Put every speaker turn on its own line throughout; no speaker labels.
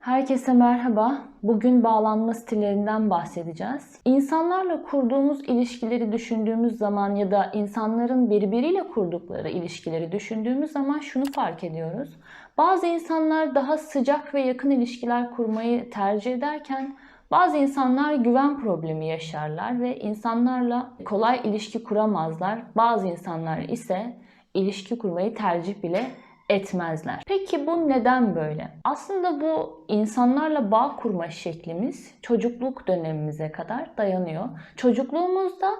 Herkese merhaba. Bugün bağlanma stillerinden bahsedeceğiz. İnsanlarla kurduğumuz ilişkileri düşündüğümüz zaman ya da insanların birbiriyle kurdukları ilişkileri düşündüğümüz zaman şunu fark ediyoruz. Bazı insanlar daha sıcak ve yakın ilişkiler kurmayı tercih ederken bazı insanlar güven problemi yaşarlar ve insanlarla kolay ilişki kuramazlar. Bazı insanlar ise ilişki kurmayı tercih bile etmezler. Peki bu neden böyle? Aslında bu insanlarla bağ kurma şeklimiz çocukluk dönemimize kadar dayanıyor. Çocukluğumuzda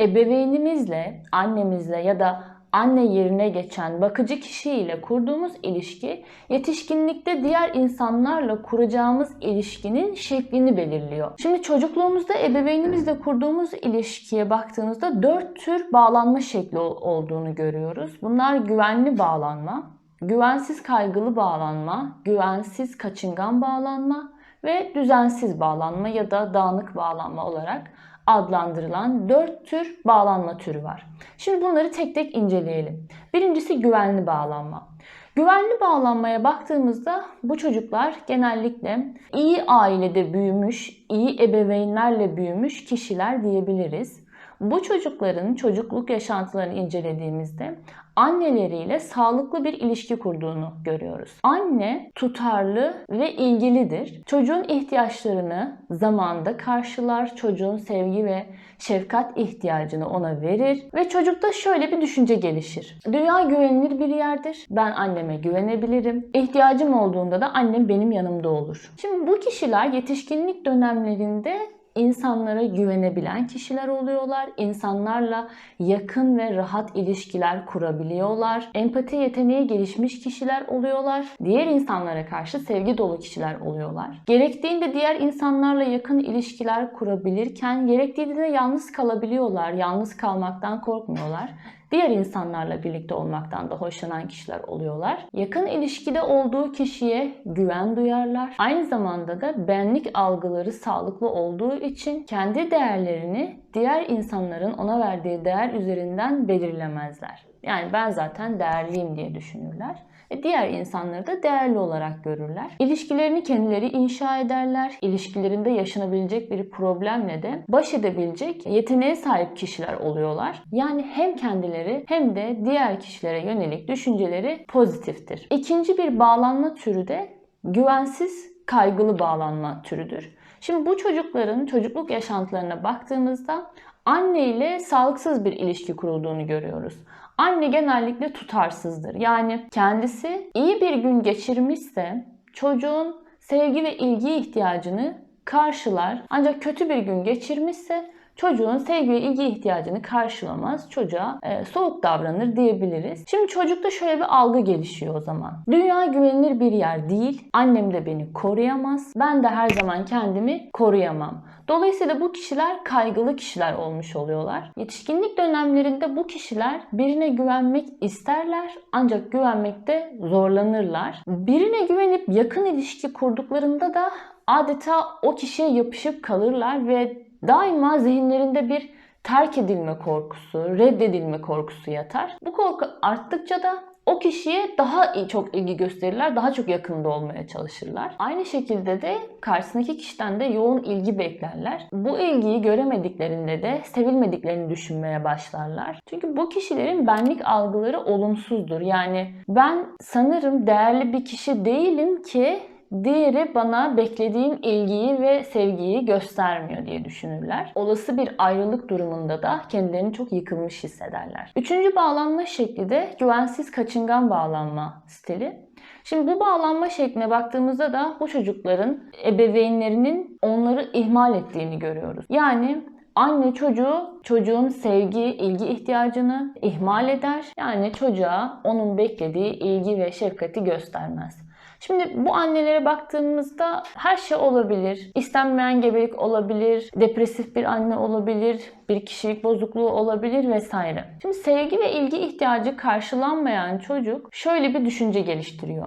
ebeveynimizle, annemizle ya da anne yerine geçen bakıcı kişiyle kurduğumuz ilişki yetişkinlikte diğer insanlarla kuracağımız ilişkinin şeklini belirliyor. Şimdi çocukluğumuzda ebeveynimizle kurduğumuz ilişkiye baktığımızda dört tür bağlanma şekli olduğunu görüyoruz. Bunlar güvenli bağlanma, güvensiz kaygılı bağlanma, güvensiz kaçıngan bağlanma ve düzensiz bağlanma ya da dağınık bağlanma olarak adlandırılan dört tür bağlanma türü var. Şimdi bunları tek tek inceleyelim. Birincisi güvenli bağlanma. Güvenli bağlanmaya baktığımızda bu çocuklar genellikle iyi ailede büyümüş, iyi ebeveynlerle büyümüş kişiler diyebiliriz. Bu çocukların çocukluk yaşantılarını incelediğimizde anneleriyle sağlıklı bir ilişki kurduğunu görüyoruz. Anne tutarlı ve ilgilidir. Çocuğun ihtiyaçlarını zamanında karşılar, çocuğun sevgi ve şefkat ihtiyacını ona verir ve çocukta şöyle bir düşünce gelişir. Dünya güvenilir bir yerdir. Ben anneme güvenebilirim. İhtiyacım olduğunda da annem benim yanımda olur. Şimdi bu kişiler yetişkinlik dönemlerinde insanlara güvenebilen kişiler oluyorlar. İnsanlarla yakın ve rahat ilişkiler kurabiliyorlar. Empati yeteneği gelişmiş kişiler oluyorlar. Diğer insanlara karşı sevgi dolu kişiler oluyorlar. Gerektiğinde diğer insanlarla yakın ilişkiler kurabilirken gerektiğinde de yalnız kalabiliyorlar. Yalnız kalmaktan korkmuyorlar diğer insanlarla birlikte olmaktan da hoşlanan kişiler oluyorlar. Yakın ilişkide olduğu kişiye güven duyarlar. Aynı zamanda da benlik algıları sağlıklı olduğu için kendi değerlerini diğer insanların ona verdiği değer üzerinden belirlemezler. Yani ben zaten değerliyim diye düşünürler ve diğer insanları da değerli olarak görürler. İlişkilerini kendileri inşa ederler. İlişkilerinde yaşanabilecek bir problemle de baş edebilecek yeteneğe sahip kişiler oluyorlar. Yani hem kendileri hem de diğer kişilere yönelik düşünceleri pozitiftir. İkinci bir bağlanma türü de güvensiz kaygılı bağlanma türüdür. Şimdi bu çocukların çocukluk yaşantılarına baktığımızda anne ile sağlıksız bir ilişki kurulduğunu görüyoruz. Anne genellikle tutarsızdır. Yani kendisi iyi bir gün geçirmişse çocuğun sevgi ve ilgi ihtiyacını karşılar. Ancak kötü bir gün geçirmişse çocuğun sevgi ve ilgi ihtiyacını karşılamaz. Çocuğa e, soğuk davranır diyebiliriz. Şimdi çocukta şöyle bir algı gelişiyor o zaman. Dünya güvenilir bir yer değil. Annem de beni koruyamaz. Ben de her zaman kendimi koruyamam. Dolayısıyla bu kişiler kaygılı kişiler olmuş oluyorlar. Yetişkinlik dönemlerinde bu kişiler birine güvenmek isterler ancak güvenmekte zorlanırlar. Birine güvenip yakın ilişki kurduklarında da adeta o kişiye yapışıp kalırlar ve daima zihinlerinde bir terk edilme korkusu, reddedilme korkusu yatar. Bu korku arttıkça da o kişiye daha çok ilgi gösterirler, daha çok yakında olmaya çalışırlar. Aynı şekilde de karşısındaki kişiden de yoğun ilgi beklerler. Bu ilgiyi göremediklerinde de sevilmediklerini düşünmeye başlarlar. Çünkü bu kişilerin benlik algıları olumsuzdur. Yani ben sanırım değerli bir kişi değilim ki Diğeri bana beklediğim ilgiyi ve sevgiyi göstermiyor diye düşünürler. Olası bir ayrılık durumunda da kendilerini çok yıkılmış hissederler. Üçüncü bağlanma şekli de güvensiz kaçıngan bağlanma stili. Şimdi bu bağlanma şekline baktığımızda da bu çocukların ebeveynlerinin onları ihmal ettiğini görüyoruz. Yani anne çocuğu çocuğun sevgi, ilgi ihtiyacını ihmal eder. Yani çocuğa onun beklediği ilgi ve şefkati göstermez. Şimdi bu annelere baktığımızda her şey olabilir. İstenmeyen gebelik olabilir, depresif bir anne olabilir, bir kişilik bozukluğu olabilir vesaire. Şimdi sevgi ve ilgi ihtiyacı karşılanmayan çocuk şöyle bir düşünce geliştiriyor.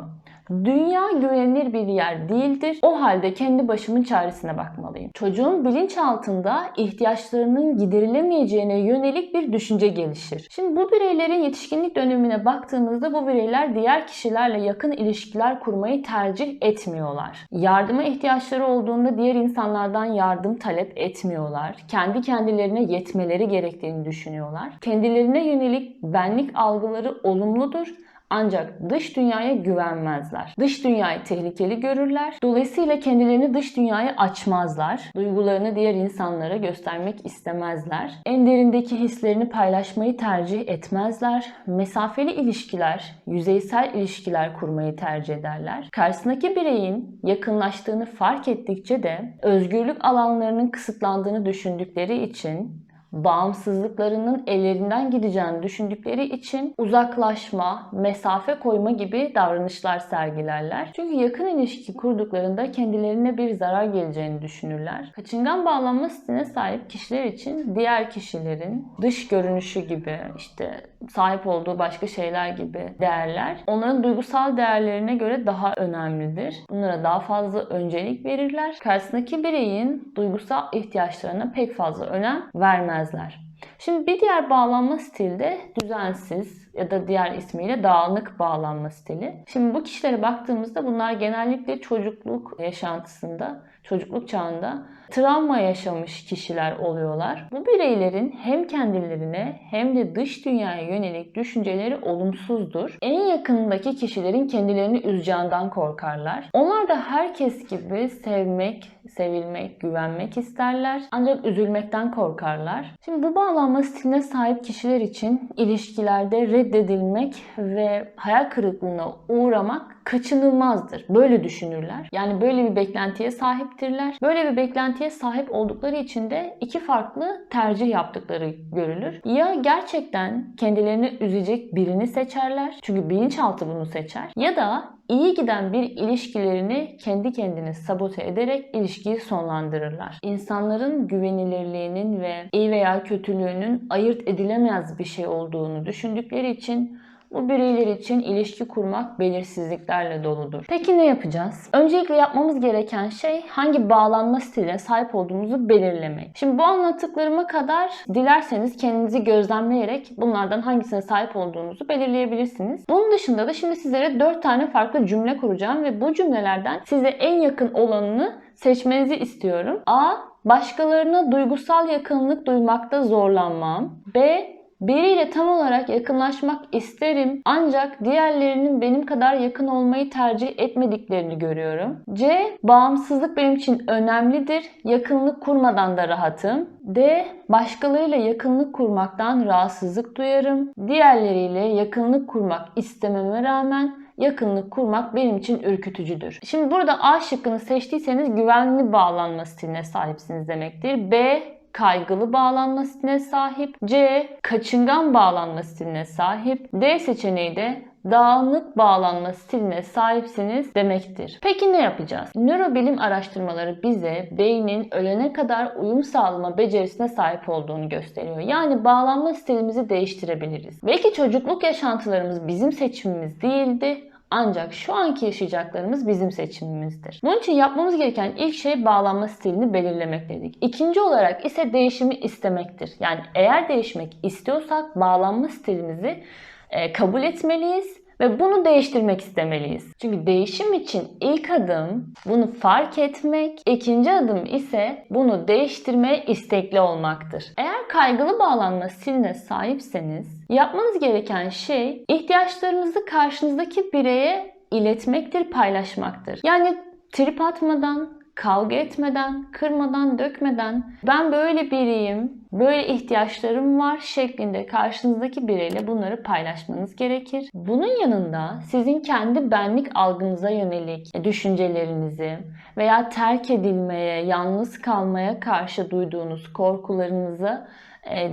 Dünya güvenilir bir yer değildir. O halde kendi başımın çaresine bakmalıyım. Çocuğun bilinçaltında ihtiyaçlarının giderilemeyeceğine yönelik bir düşünce gelişir. Şimdi bu bireylerin yetişkinlik dönemine baktığımızda bu bireyler diğer kişilerle yakın ilişkiler kurmayı tercih etmiyorlar. Yardıma ihtiyaçları olduğunda diğer insanlardan yardım talep etmiyorlar. Kendi kendilerine yetmeleri gerektiğini düşünüyorlar. Kendilerine yönelik benlik algıları olumludur ancak dış dünyaya güvenmezler. Dış dünyayı tehlikeli görürler. Dolayısıyla kendilerini dış dünyaya açmazlar. Duygularını diğer insanlara göstermek istemezler. En derindeki hislerini paylaşmayı tercih etmezler. Mesafeli ilişkiler, yüzeysel ilişkiler kurmayı tercih ederler. Karşısındaki bireyin yakınlaştığını fark ettikçe de özgürlük alanlarının kısıtlandığını düşündükleri için bağımsızlıklarının ellerinden gideceğini düşündükleri için uzaklaşma, mesafe koyma gibi davranışlar sergilerler. Çünkü yakın ilişki kurduklarında kendilerine bir zarar geleceğini düşünürler. Kaçıngan bağlanma stiline sahip kişiler için diğer kişilerin dış görünüşü gibi işte sahip olduğu başka şeyler gibi değerler onların duygusal değerlerine göre daha önemlidir. Bunlara daha fazla öncelik verirler. Karşısındaki bireyin duygusal ihtiyaçlarına pek fazla önem vermezler. Şimdi bir diğer bağlanma stili de düzensiz ya da diğer ismiyle dağınık bağlanma stili. Şimdi bu kişilere baktığımızda bunlar genellikle çocukluk yaşantısında, çocukluk çağında travma yaşamış kişiler oluyorlar. Bu bireylerin hem kendilerine hem de dış dünyaya yönelik düşünceleri olumsuzdur. En yakınındaki kişilerin kendilerini üzeceğinden korkarlar. Onlar da herkes gibi sevmek, sevilmek, güvenmek isterler. Ancak üzülmekten korkarlar. Şimdi bu bağlanma stiline sahip kişiler için ilişkilerde reddedilmek ve hayal kırıklığına uğramak kaçınılmazdır. Böyle düşünürler. Yani böyle bir beklentiye sahiptirler. Böyle bir beklentiye sahip oldukları için de iki farklı tercih yaptıkları görülür. Ya gerçekten kendilerini üzecek birini seçerler. Çünkü bilinçaltı bunu seçer. Ya da iyi giden bir ilişkilerini kendi kendine sabote ederek ilişkiyi sonlandırırlar. İnsanların güvenilirliğinin ve iyi veya kötülüğünün ayırt edilemez bir şey olduğunu düşündükleri için bu bireyler için ilişki kurmak belirsizliklerle doludur. Peki ne yapacağız? Öncelikle yapmamız gereken şey hangi bağlanma stiline sahip olduğumuzu belirlemek. Şimdi bu anlattıklarıma kadar dilerseniz kendinizi gözlemleyerek bunlardan hangisine sahip olduğunuzu belirleyebilirsiniz. Bunun dışında da şimdi sizlere 4 tane farklı cümle kuracağım ve bu cümlelerden size en yakın olanını seçmenizi istiyorum. A. Başkalarına duygusal yakınlık duymakta zorlanmam. B Biriyle tam olarak yakınlaşmak isterim ancak diğerlerinin benim kadar yakın olmayı tercih etmediklerini görüyorum. C. Bağımsızlık benim için önemlidir. Yakınlık kurmadan da rahatım. D. Başkalarıyla yakınlık kurmaktan rahatsızlık duyarım. Diğerleriyle yakınlık kurmak istememe rağmen yakınlık kurmak benim için ürkütücüdür. Şimdi burada A şıkkını seçtiyseniz güvenli bağlanma stiline sahipsiniz demektir. B kaygılı bağlanma stiline sahip. C. Kaçıngan bağlanma stiline sahip. D seçeneği de dağınık bağlanma stiline sahipsiniz demektir. Peki ne yapacağız? Nörobilim araştırmaları bize beynin ölene kadar uyum sağlama becerisine sahip olduğunu gösteriyor. Yani bağlanma stilimizi değiştirebiliriz. Belki çocukluk yaşantılarımız bizim seçimimiz değildi ancak şu anki yaşayacaklarımız bizim seçimimizdir. Bunun için yapmamız gereken ilk şey bağlanma stilini belirlemek dedik. İkinci olarak ise değişimi istemektir. Yani eğer değişmek istiyorsak bağlanma stilimizi e, kabul etmeliyiz ve bunu değiştirmek istemeliyiz. Çünkü değişim için ilk adım bunu fark etmek, ikinci adım ise bunu değiştirmeye istekli olmaktır. Eğer kaygılı bağlanma stiline sahipseniz yapmanız gereken şey ihtiyaçlarınızı karşınızdaki bireye iletmektir, paylaşmaktır. Yani trip atmadan, kavga etmeden, kırmadan, dökmeden ben böyle biriyim, böyle ihtiyaçlarım var şeklinde karşınızdaki bireyle bunları paylaşmanız gerekir. Bunun yanında sizin kendi benlik algınıza yönelik düşüncelerinizi veya terk edilmeye, yalnız kalmaya karşı duyduğunuz korkularınızı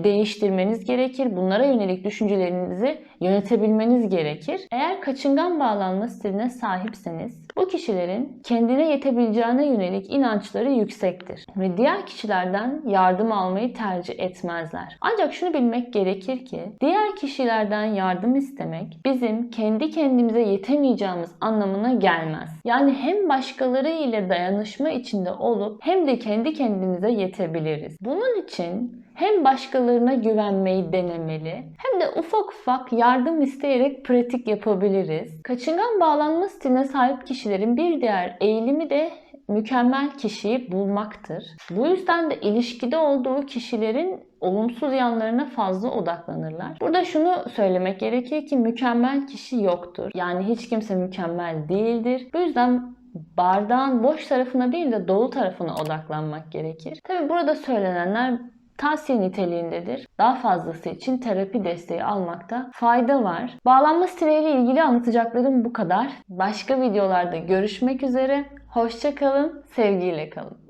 değiştirmeniz gerekir. Bunlara yönelik düşüncelerinizi yönetebilmeniz gerekir. Eğer kaçıngan bağlanma stiline sahipseniz bu kişilerin kendine yetebileceğine yönelik inançları yüksektir ve diğer kişilerden yardım almayı tercih etmezler. Ancak şunu bilmek gerekir ki diğer kişilerden yardım istemek bizim kendi kendimize yetemeyeceğimiz anlamına gelmez. Yani hem başkaları ile dayanışma içinde olup hem de kendi kendimize yetebiliriz. Bunun için hem başkalarına güvenmeyi denemeli hem de ufak ufak yardım isteyerek pratik yapabiliriz. Kaçıngan bağlanma stiline sahip kişilerin bir diğer eğilimi de mükemmel kişiyi bulmaktır. Bu yüzden de ilişkide olduğu kişilerin olumsuz yanlarına fazla odaklanırlar. Burada şunu söylemek gerekir ki mükemmel kişi yoktur. Yani hiç kimse mükemmel değildir. Bu yüzden bardağın boş tarafına değil de dolu tarafına odaklanmak gerekir. Tabi burada söylenenler tavsiye niteliğindedir. Daha fazlası için terapi desteği almakta fayda var. Bağlanma stiliyle ilgili anlatacaklarım bu kadar. Başka videolarda görüşmek üzere. Hoşça kalın, sevgiyle kalın.